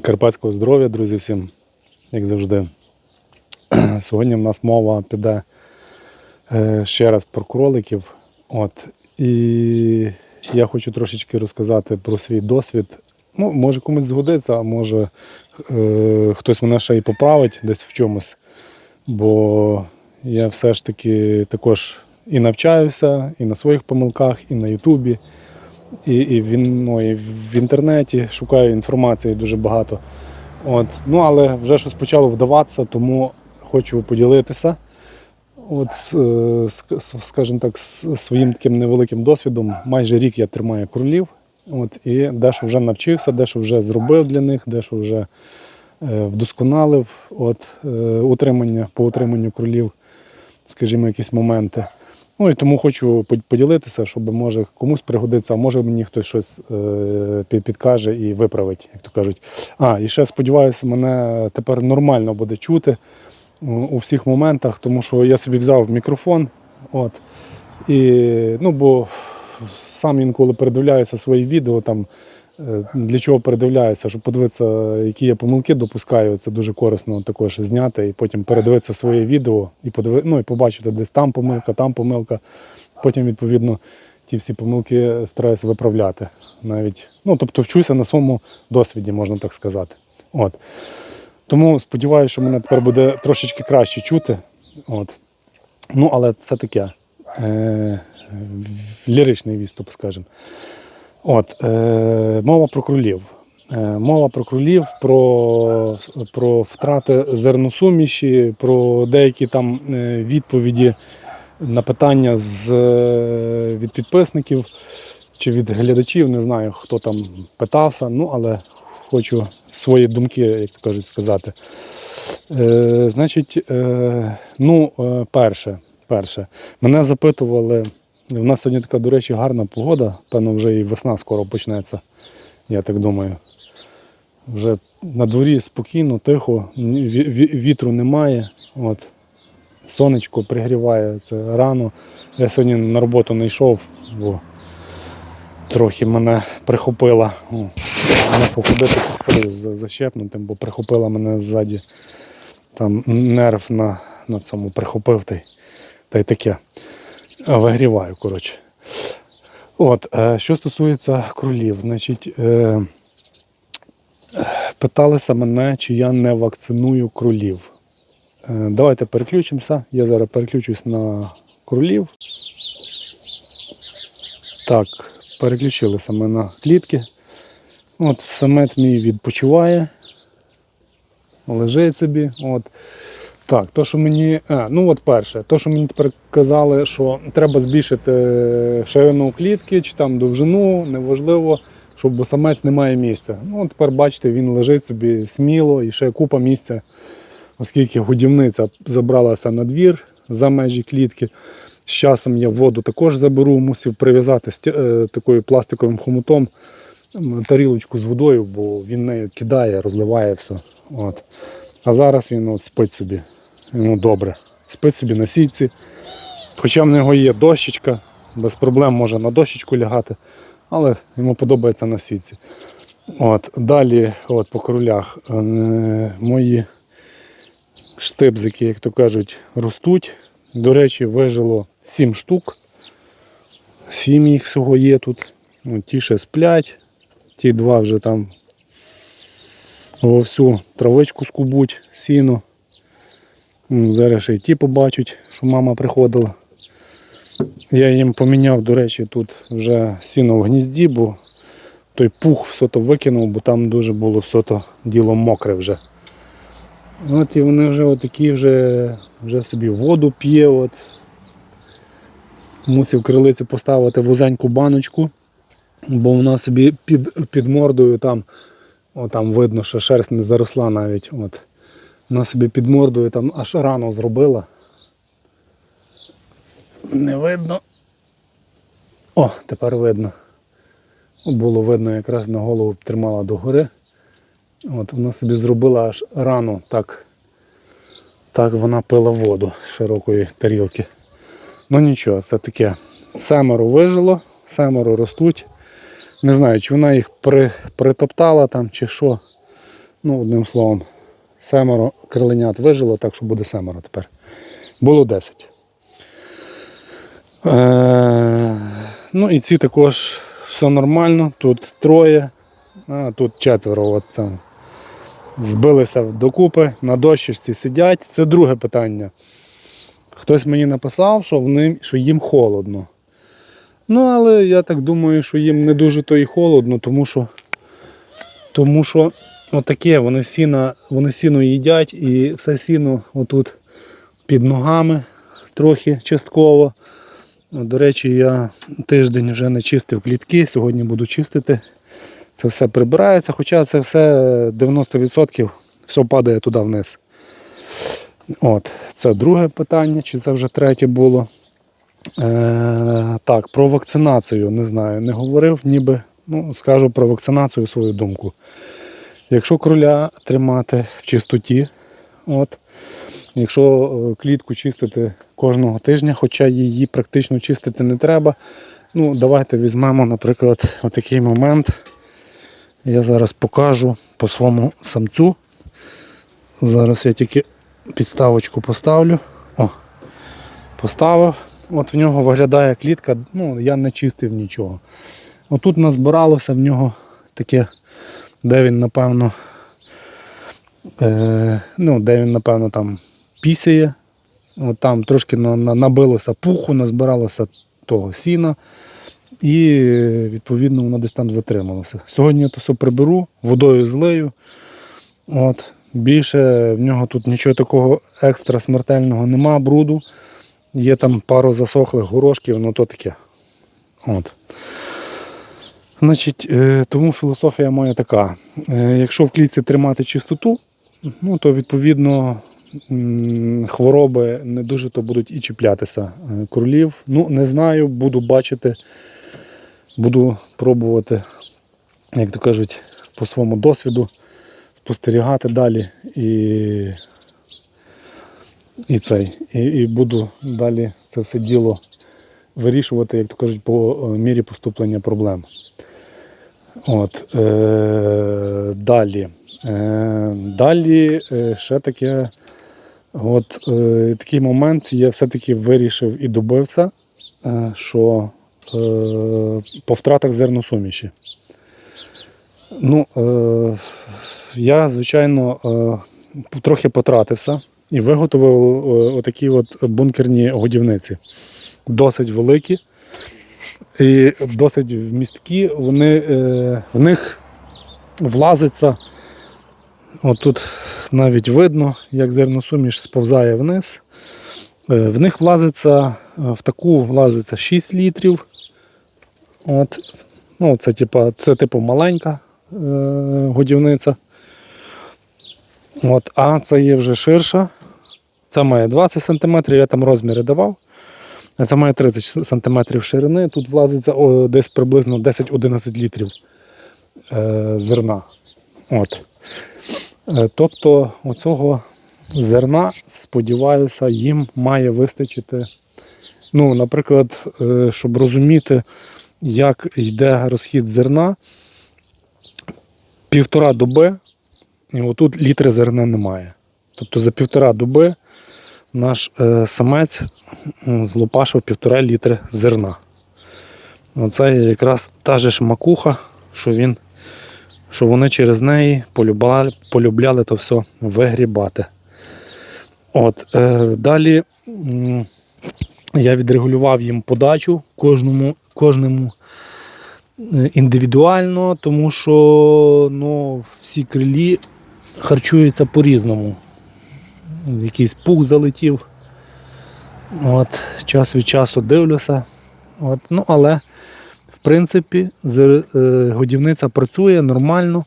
Карпатського здоров'я, друзі, всім, як завжди. Сьогодні в нас мова піде е, ще раз про кроликів. От. І я хочу трошечки розказати про свій досвід. Ну, може комусь згодиться, а може е, хтось мене ще й поправить десь в чомусь. Бо я все ж таки також і навчаюся, і на своїх помилках, і на Ютубі, і, і, в, ну, і в інтернеті шукаю інформації дуже багато. От. Ну, але вже щось почало вдаватися, тому хочу поділитися. От, е, скажімо так, своїм таким невеликим досвідом. Майже рік я тримаю кролів. От, і дещо вже навчився, дещо вже зробив для них, дещо вже е, вдосконалив от, е, утримання, по утриманню кролів, скажімо, якісь моменти. Ну і тому хочу поділитися, щоб може комусь пригодиться, а може мені хтось щось е, підкаже і виправить, як то кажуть. А, і ще сподіваюся, мене тепер нормально буде чути у- всіх моментах, тому що я собі взяв мікрофон. От, і, ну, бо сам інколи передивляюся свої відео, там, для чого передивляюся, щоб подивитися, які я помилки допускаю. Це дуже корисно також зняти і потім передивитися своє відео і подиви, ну, і побачити десь там помилка, там помилка. Потім, відповідно, ті всі помилки стараюся виправляти. Навіть, ну, тобто вчуся на своєму досвіді, можна так сказати. От. Тому сподіваюся, що мене тепер буде трошечки краще чути. От. Ну, але це таке. Е, ліричний відступ, скажімо. От, е, мова про кролів. Е, мова про кролів, про, про втрати зерносуміші, про деякі там е, відповіді на питання з, е, від підписників чи від глядачів. Не знаю, хто там питався, ну але хочу свої думки, як то кажуть, сказати. Е, значить, е, ну, е, перше, перше, мене запитували. У нас сьогодні така, до речі, гарна погода. Певно, вже і весна скоро почнеться, я так думаю. Вже на дворі спокійно, тихо, вітру немає. От. Сонечко пригріває це рано. Я сьогодні на роботу не йшов, бо трохи мене прихопила. Мене походити защепнутим, бо прихопила мене ззаді. Там нерв на, на цьому прихопив та й таке. Вигріваю, коротше. От, е, що стосується кролів, значить, е, питалися мене, чи я не вакциную кролів. Е, давайте переключимося. Я зараз переключусь на кролів. Так, переключилися ми на клітки. От, самець мій відпочиває, лежить собі. От. Так, то, що мені. А, ну от перше, то, що мені тепер казали, що треба збільшити ширину клітки чи там довжину, неважливо, щоб самець не має місця. Ну, тепер бачите, він лежить собі сміло і ще купа місця, оскільки годівниця забралася на двір за межі клітки. З часом я воду також заберу, мусив прив'язати е, такою пластиковим хомутом тарілочку з водою, бо він нею кидає, розливає все. От. А зараз він от спить собі. Йому добре. Спить собі на сітці. Хоча в нього є дощечка, без проблем може на дощечку лягати, але йому подобається на сітці. От. Далі от, по кролях е, мої штибзики, як то кажуть, ростуть. До речі, вижило 7 штук. 7 їх всього є тут. От, ті ще сплять, ті два вже там вовсю травичку скубуть, сіно. Зараз ще й ті побачать, що мама приходила. Я їм поміняв, до речі, тут вже сіно в гнізді, бо той пух все то викинув, бо там дуже було все то діло мокре вже. От і вони вже отакі вже, вже собі воду п'є. От. Мусив крилиці поставити вузеньку баночку, бо вона собі під, під мордою там о, там видно, що шерсть не заросла навіть. От. Вона собі під мордою там аж рану зробила. Не видно. О, тепер видно. Було видно, якраз на голову тримала догори. От, вона собі зробила аж рану, так, так вона пила воду з широкої тарілки. Ну нічого, це таке. Семеро вижило, семеро ростуть. Не знаю, чи вона їх при, притоптала там, чи що. Ну, одним словом, семеро криленят вижило, так що буде семеро тепер. Було 10. Е, ну і ці також все нормально. Тут троє, а тут четверо. От там. Збилися докупи, на дощечці сидять. Це друге питання. Хтось мені написав, що, вони, що їм холодно. Ну, але я так думаю, що їм не дуже то і холодно, тому що, тому що отаке, вони сіно, вони сіно їдять і все сіно отут під ногами трохи частково. До речі, я тиждень вже не чистив клітки, сьогодні буду чистити. Це все прибирається, хоча це все 90% все падає туди вниз. От, Це друге питання, чи це вже третє було. Так, про вакцинацію не знаю, не говорив, ніби ну, скажу про вакцинацію свою думку. Якщо кроля тримати в чистоті, от, якщо е, клітку чистити кожного тижня, хоча її практично чистити не треба, ну, давайте візьмемо, наприклад, отакий момент. Я зараз покажу по своєму самцю. Зараз я тільки підставочку поставлю. О, поставив. От в нього виглядає клітка, ну я не чистив нічого. Отут назбиралося в нього таке, де він, напевно, е, ну, де він, напевно, там пісяє. От там трошки на, на, набилося пуху, назбиралося того сіна. І відповідно воно десь там затрималося. Сьогодні я то все приберу, водою злию. От. Більше в нього тут нічого такого екстра смертельного нема, бруду. Є там пару засохлих горошків, ну то таке. От. Значить, е, тому філософія моя така. Е, Якщо в клітці тримати чистоту, ну, то відповідно хвороби не дуже то будуть і чіплятися е, кролів. Ну, не знаю, буду бачити, буду пробувати, як то кажуть, по своєму досвіду спостерігати далі і, і цей. І, і буду далі це все діло вирішувати, як то кажуть, по е, мірі поступлення проблем. От, е, далі. Е, далі е, ще таке, от, е, такий момент я все-таки вирішив і добився, е, що е, по втратах зерносуміші. Ну, е, я, звичайно, е, трохи потратився і виготовив е, отакі от бункерні годівниці. Досить великі і досить вмісткі. Вони, е, в них влазиться, отут навіть видно, як зерносуміш сповзає вниз. Е, В них влазиться, в таку влазиться 6 літрів. От. Ну, це, типа, це типу маленька е, годівниця. От, а це є вже ширша. Це має 20 см, я там розміри давав. Це має 30 см ширини. Тут влазиться о, десь приблизно 10-11 літрів е, зерна. От. Е, тобто оцього зерна, сподіваюся, їм має вистачити. Ну, наприклад, е, щоб розуміти, як йде розхід зерна, півтора доби, і отут літри зерна немає. Тобто за півтора доби наш е, самець злопашив півтора літри зерна. Оце якраз та же ж макуха, що він, що вони через неї полюбляли, полюбляли то все вигрібати. От, е, далі я відрегулював їм подачу кожному, кожному е, індивідуально, тому що ну, всі крилі харчуються по-різному. Якийсь пух залетів. От, час від часу дивлюся. От, ну, але, в принципі, е, годівниця працює нормально.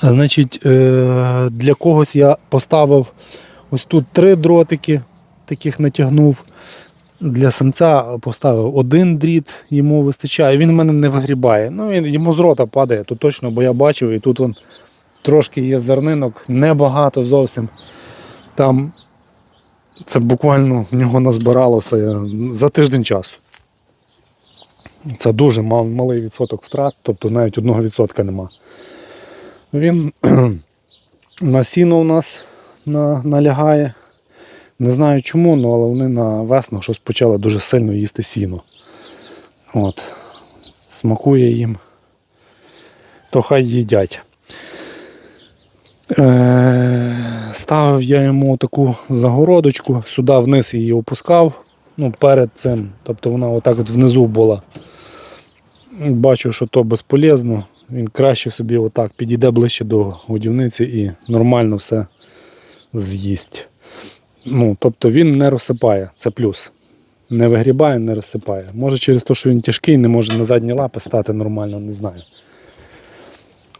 Значить, е, для когось я поставив ось тут три дротики, таких натягнув. Для самця поставив один дріт, йому вистачає. Він в мене не вигрібає. Ну, він, йому з рота падає, то точно, бо я бачив, і тут он трошки є зернинок, небагато зовсім. Там це буквально в нього назбиралося е, за тиждень часу. Це дуже мал, малий відсоток втрат, тобто навіть одного відсотка нема. Він на сіно у нас на, налягає. Не знаю чому, ну, але вони на весну щось почали дуже сильно їсти сіно. От. Смакує їм. То хай їдять. Е, ставив я йому таку загородочку, сюди вниз її опускав. Ну, перед цим. Тобто вона отак от внизу була. Бачу, що то безполезно. Він краще собі отак підійде ближче до годівниці і нормально все з'їсть. Ну, тобто він не розсипає, це плюс. Не вигрібає, не розсипає. Може через те, що він тяжкий, не може на задні лапи стати нормально, не знаю.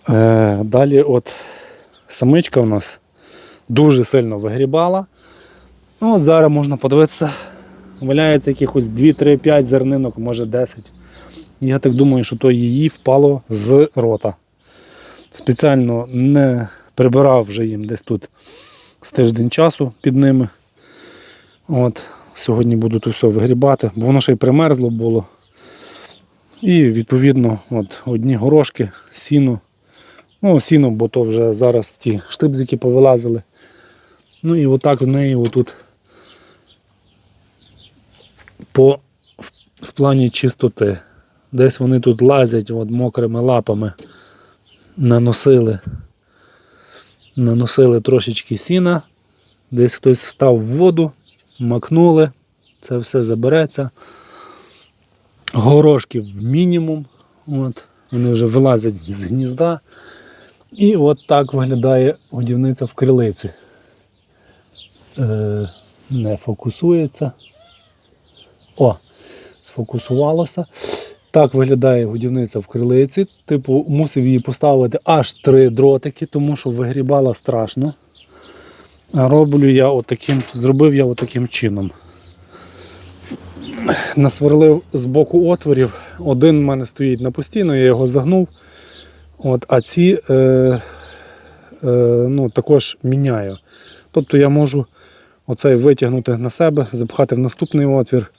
Е, далі от самичка у нас дуже сильно вигрібала. Ну, от зараз можна подивитися, валяється якихось 2-3-5 зернинок, може 10. Я так думаю, що то її впало з рота. Спеціально не прибирав вже їм десь тут з тиждень часу під ними. От, сьогодні буду тут все вигрібати, бо воно ще й примерзло було. І відповідно от, одні горошки, сіно. Ну, сіно, бо то вже зараз ті штибзики повилазили. Ну і отак в неї отут по, в, в плані чистоти. Десь вони тут лазять от, мокрими лапами. Наносили. Наносили трошечки сіна. Десь хтось встав в воду, макнули, це все забереться. Горошків мінімум. От, вони вже вилазять з гнізда. І от так виглядає годівниця в крилиці. Е, не фокусується. О, сфокусувалося. Так виглядає годівниця в крилиці. Типу, мусив її поставити аж три дротики, тому що вигрібала страшно. Роблю я отаким, зробив я отаким чином. Насверлив з боку отворів. Один в мене стоїть на постійно, я його загнув. От, а ці е, е, ну, також міняю. Тобто я можу оцей витягнути на себе, запхати в наступний отвір.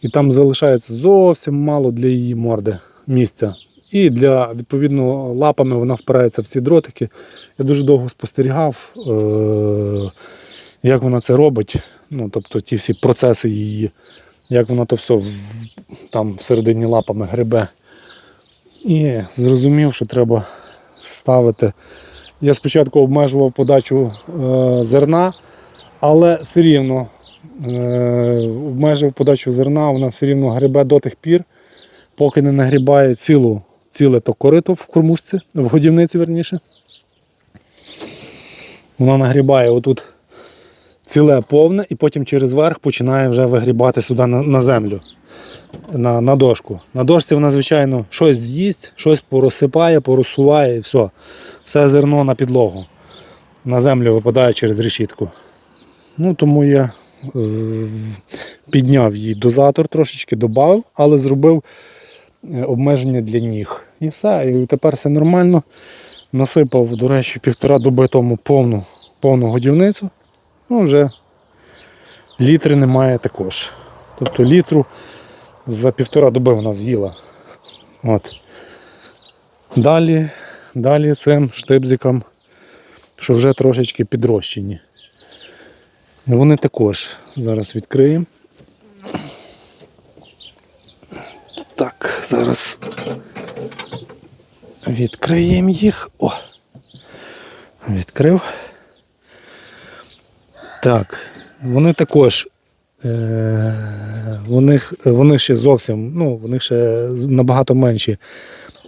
І там залишається зовсім мало для її морди місця. І для, відповідно, лапами вона впирається в ці дротики. Я дуже довго спостерігав, е- як вона це робить. Ну, тобто ті всі процеси її, як вона то все там всередині лапами грибе. І зрозумів, що треба ставити. Я спочатку обмежував подачу е- зерна, але все рівно е- обмежив подачу зерна, вона все рівно грибе до тих пір, поки не нагрібає цілу, ціле то корито в кормушці, в годівниці верніше. Вона нагрібає отут ціле повне і потім через верх починає вже вигрібати сюди на, на землю, на, на дошку. На дошці вона, звичайно, щось з'їсть, щось порозсипає, порозсуває і все. Все зерно на підлогу. На землю випадає через решітку. Ну, тому я е, підняв її дозатор трошечки, додав, але зробив е, обмеження для ніг. І все. І тепер все нормально. Насипав, до речі, півтора доби тому повну, повну годівницю. Ну, вже літри немає також. Тобто літру за півтора доби вона з'їла. От. Далі, далі цим штибзикам, що вже трошечки підрощені. Вони також зараз відкриємо. Так, зараз відкриємо їх. О! Відкрив. Так, вони також. Е, вони, вони ще зовсім, ну, вони ще набагато менші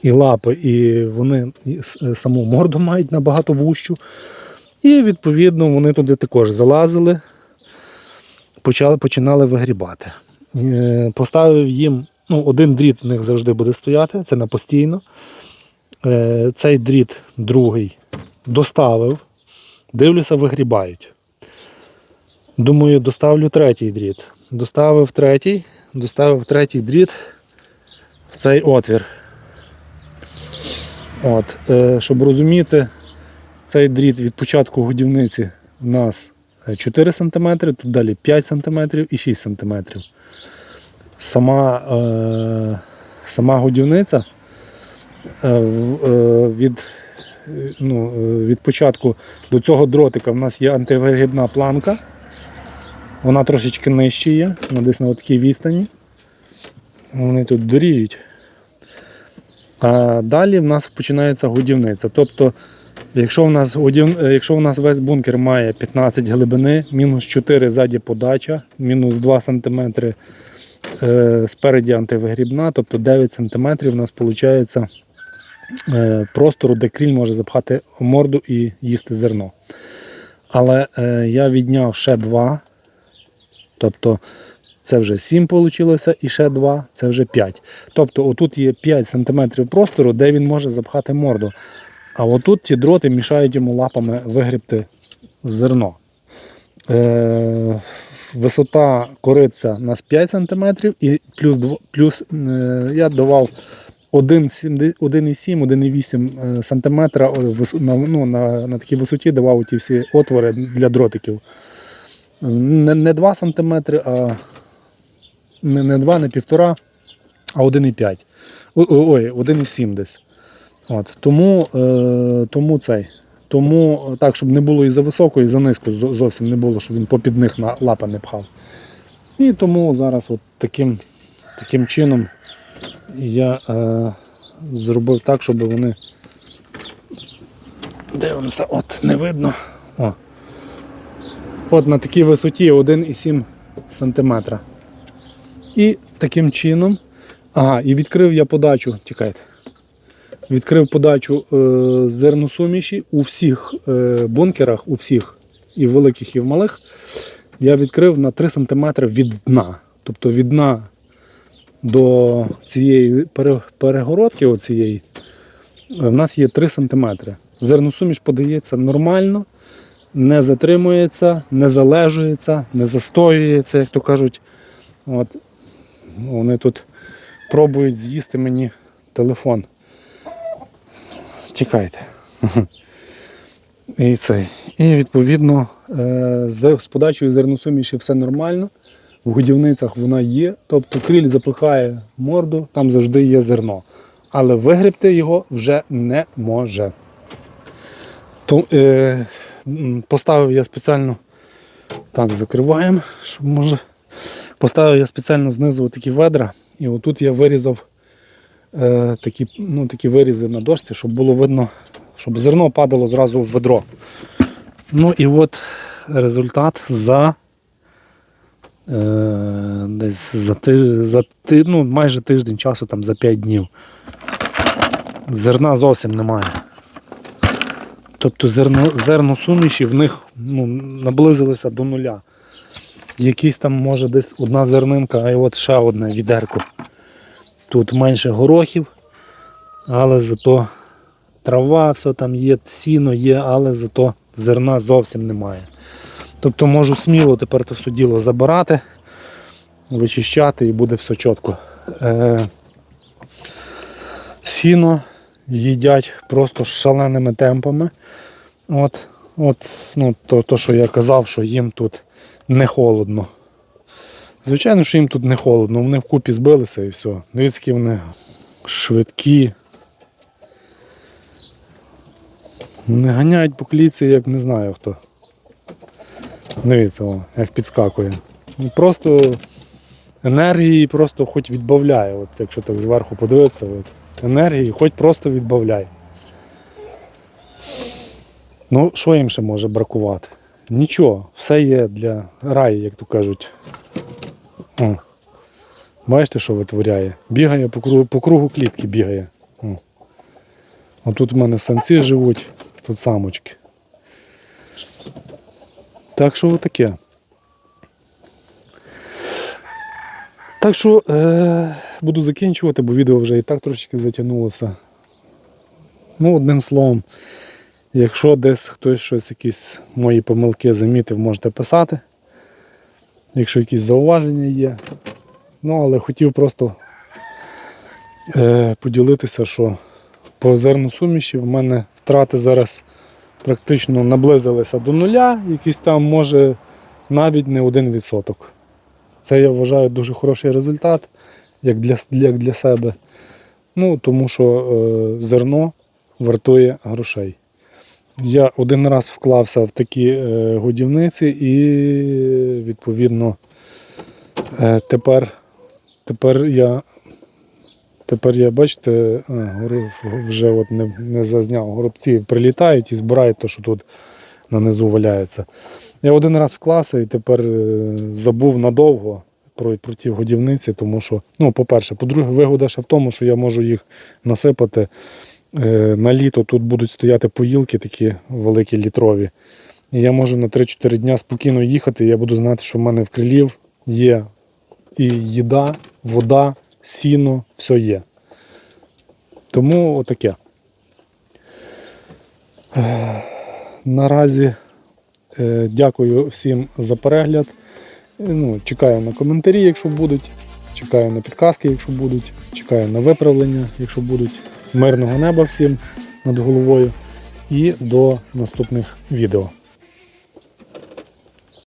і лапи, і вони саму морду мають набагато вущу. І відповідно вони туди також залазили, почали, починали вигрібати. Е, Поставив їм, ну, один дріт в них завжди буде стояти, це на постійно. Е, Цей дріт другий доставив, дивлюся, вигрібають. Думаю, доставлю третій дріт. Доставив третій, доставив третій дріт в цей отвір. От, е, щоб розуміти, цей дріт від початку годівниці у нас е, 4 см, тут далі 5 см і 6 см. Сама, е, сама годівниця е, е, від е, ну, е, від початку до цього дротика в нас є антивигибна планка. Вона трошечки нижче є, вона десь на такій відстані. Вони тут доріють. А далі в нас починається годівниця. Тобто, якщо в нас, годів... якщо в нас весь бункер має 15 глибини, мінус 4 ззаді подача, мінус 2 см е, спереді антивигрібна, тобто 9 см у нас виходить е, простору, де кріль може запхати морду і їсти зерно. Але е, я відняв ще 2, тобто це вже 7 вийшло, і ще 2, це вже 5. Тобто отут є 5 см простору, де він може запхати морду. А отут ті дроти мішають йому лапами вигрібти зерно. Е, висота кориця у нас 5 см і плюс, плюс е, я давав 1,7 1,8 см на, ну, на, на такій висоті давав ті всі отвори для дротиків. Не, не 2 см, а не, не 2, не 1,5, а 1,5. О- о- Ой, 1,7 десь. От, тому, е, тому цей. Тому так, щоб не було і за високо, і за низько зовсім не було, щоб він попід них на лапа не пхав. І тому зараз от таким, таким чином я е, зробив так, щоб вони. Дивимося, от не видно. О. От на такій висоті 1,7 см. І таким чином. Ага, і відкрив я подачу. Тікайте. Відкрив подачу е, зерносуміші у всіх е, бункерах, у всіх, і в великих, і в малих. Я відкрив на 3 см від дна. Тобто від дна до цієї перегородки, оцієї, е, в нас є 3 см. Зерносуміш подається нормально, не затримується, не залежується, не застоюється, як то кажуть. От. Вони тут пробують з'їсти мені телефон. Тікайте. І цей. І відповідно е, з, подачею зерносуміші все нормально. В годівницях вона є. Тобто кріль запихає морду, там завжди є зерно. Але вигребти його вже не може. То, е, поставив я спеціально. Так, закриваємо, щоб може. Поставив я спеціально знизу такі ведра, і отут я вирізав е, такі, ну, такі вирізи на дошці, щоб було видно, щоб зерно падало зразу в ведро. Ну і от результат за е, десь за, за ну, майже тиждень часу, там, за 5 днів. Зерна зовсім немає. Тобто зерно, зерносуміші в них ну, наблизилися до нуля. Якийсь там може десь одна зернинка, а і от ще одне відерко. Тут менше горохів, але зато трава, все там є, сіно є, але зато зерна зовсім немає. Тобто можу сміло тепер це все діло забирати, вичищати і буде все чітко. Е, сіно їдять просто шаленими темпами. От, от, ну, то, то, що я казав, що їм тут не холодно. Звичайно, що їм тут не холодно, вони вкупі збилися і все. Дивіться, вони швидкі. Не ганяють по кліці, як не знаю хто. Дивіться, як підскакує. Просто енергії просто хоч відбавляє, от, якщо так зверху подивитися, от, енергії хоч просто відбавляє. Ну, що їм ще може бракувати? Нічого, все є для раю, як то кажуть. О. Бачите, що витворяє? Бігає по кругу, по кругу клітки бігає. О. Отут в мене самці живуть, тут самочки. Так що таке. Так що е, буду закінчувати, бо відео вже і так трошки затягнулося. Ну, одним словом, якщо десь хтось щось, якісь мої помилки замітив, можете писати. Якщо якісь зауваження є. Ну, але хотів просто е, поділитися, що по зерносуміші в мене втрати зараз практично наблизилися до нуля, якийсь там може навіть не один відсоток. Це я вважаю дуже хороший результат, як для, як для себе. Ну, тому що е, зерно вартує грошей. Я один раз вклався в такі е, годівниці і відповідно е, тепер, тепер я. Тепер я, бачите, вже от не, не зазняв. Горобці прилітають і збирають те, що тут нанизу валяється. Я один раз вклався і тепер е, забув надовго про, про ті годівниці, тому що, ну, по-перше, по-друге, вигода ще в тому, що я можу їх насипати. Е, на літо тут будуть стояти поїлки такі великі літрові. І я можу на 3-4 дня спокійно їхати, і я буду знати, що в мене в крилів є і їда, вода, сіно, все є. Тому отаке. Е, Наразі дякую всім за перегляд. Е, Ну, чекаю на коментарі, якщо будуть. Чекаю на підказки, якщо будуть. Чекаю на виправлення, якщо будуть. Мирного неба всім над головою. І до наступних відео.